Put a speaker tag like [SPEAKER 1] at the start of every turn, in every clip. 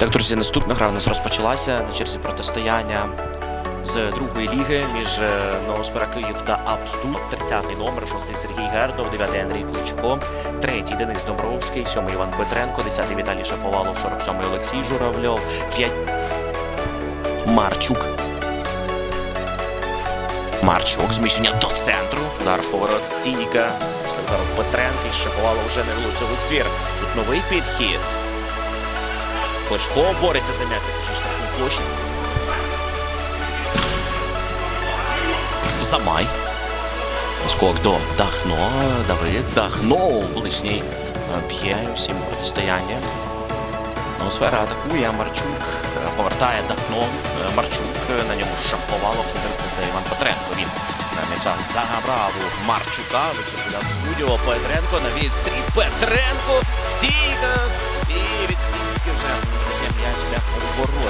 [SPEAKER 1] Так, друзі, наступна гра у нас розпочалася на черзі протистояння з другої ліги між е, Новосфера Київ та Апсту. 30-й номер, 6-й Сергій Гердов, 9-й Андрій Кличко, 3-й Денис Домбровський, 7-й Іван Петренко, 10-й Віталій Шаповалов, 47-й Олексій Журавльов, 5 Марчук. Марчук, зміщення до центру. Удар поворот стійка. Петренка і Шаповалов вже не влучив у ствір. Тут новий підхід. Кличко бореться за м'яч у штрафній площі. Замай. Скок до Дахно. Давид Дахно. Ближній б'є всім протистояння. Ну, сфера атакує. Марчук повертає Дахно. Марчук на ньому Шаповалов. Це Іван Петренко. Він на м'яча забрав у Марчука. Викидав студіо Петренко на відстрій. Петренко. Стійка. І від стійки вже м'яч для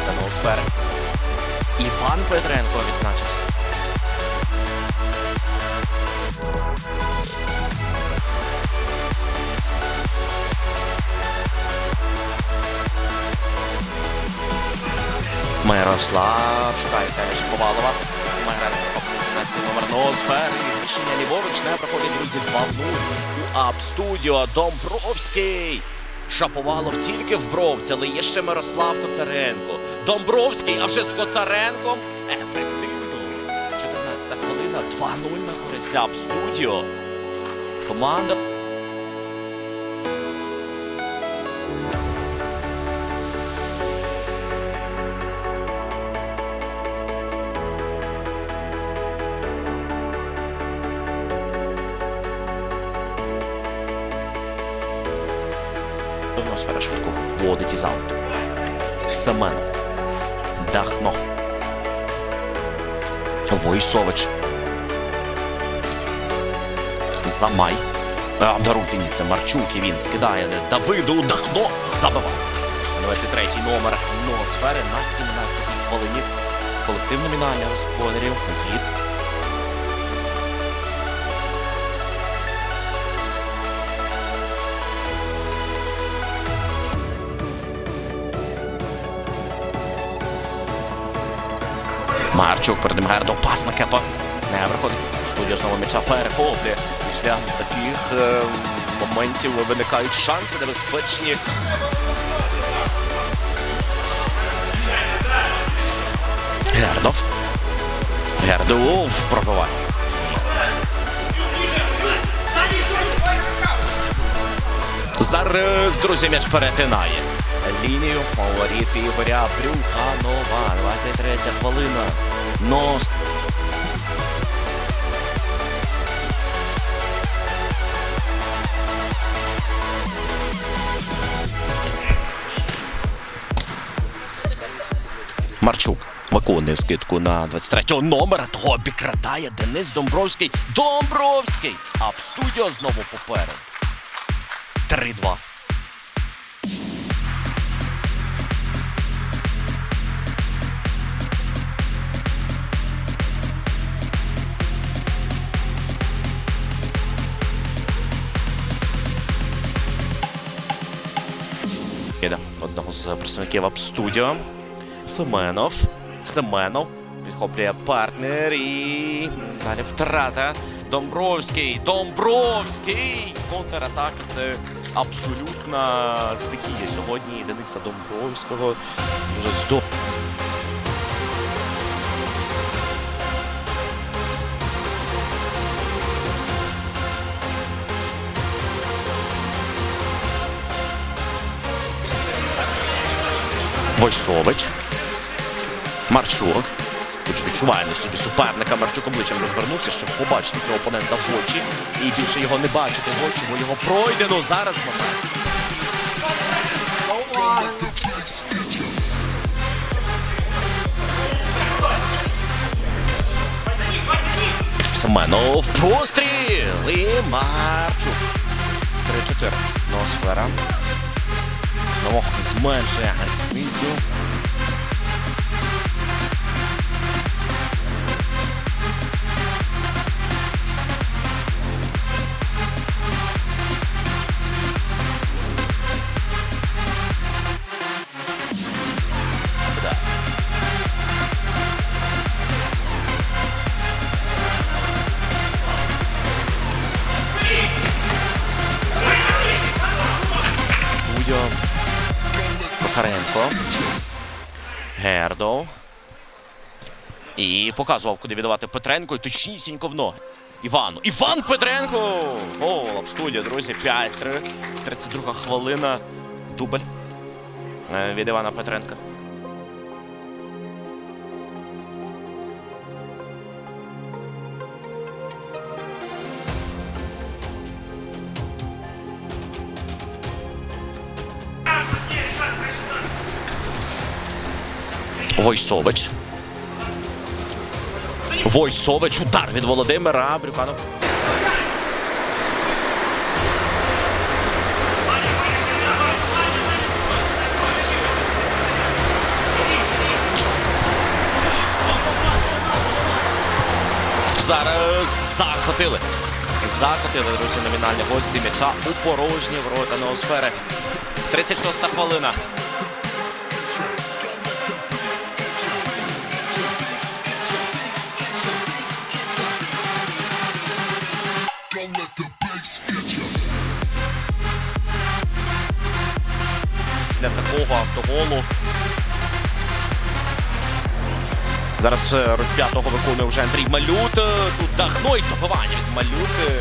[SPEAKER 1] на сфери. Іван Петренко відзначився. Мирослав шукає грати проходить 17 номер Ноосфери. Рішення ліворуч не проходить, друзі, 2-0 у Апстудіо. Домбровський. Шаповалов тільки в бровці, але є ще Мирослав Коцаренко. Домбровський, а вже з Коцаренком. Ефективно. 14 хвилина, 2-0 на користь студіо. Команда Атмосфера швидко вводить із ауту. Семенов. Дахно. Войсович. Замай. Дарутині це Марчук і він скидає Давиду Дахно. Забиває. 23-й номер Ноосфери на 17-й хвилині. Колектив номінальних господарів. Від Марчук перед. Пас на кепа. Не виходить. Студія знову м'яча перехоплює. Після таких е, моментів виникають шанси небезпечні. Гердов. Гердов пробиває. Зараз, друзі, м'яч перетинає. Лінію фаворит Ігоря Брюханова. 23 хвилина. Нос. Марчук виконує скидку на 23-го номера. Того обікрадає Денис Домбровський. Домбровський! Апстудіо знову попереду. 3-2. Іде одного з представників Апстудіо. Семенов. Семенов. Підхоплює партнер і далі втрата. Домбровський. Домбровський! Контратака це абсолютна стихія сьогодні Дениса Домбровського. Дуже здорово. Войсович. Марчук. Хоч відчуває на собі суперника. Марчук обличчям розвернувся, щоб побачити цього опонента в очі. І більше його не бачити в очі, бо його пройдено зараз момент. Семенов постріл і Марчук. 3-4. Носфера. Знову зменшує різницю. Захаренко. Гердов. І показував, куди віддавати Петренко. І точнісінько в ноги. Івану. Іван Петренко! Гол в студії, друзі. 5-3. 32 хвилина. Дубль е, від Івана Петренка. Войсович. Войсович. Удар від Володимира Брюханов. Зараз захотили. Захотили, друзі, номінальні гості м'яча у порожні ворота ноосфери. 36 хвилина. Після такого автоголу. Зараз е, п'ятого виконує вже Андрій Малют. Е, Тут Дахно і добивання від Малют. Е,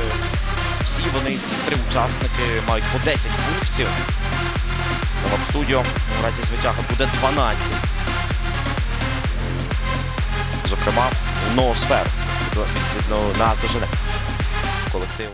[SPEAKER 1] Всі вони, ці три учасники, мають по 10 пунктів. В студіо у разі звитяга буде 12. Зокрема, ноосфер. Відповідно, нас дожене колектив.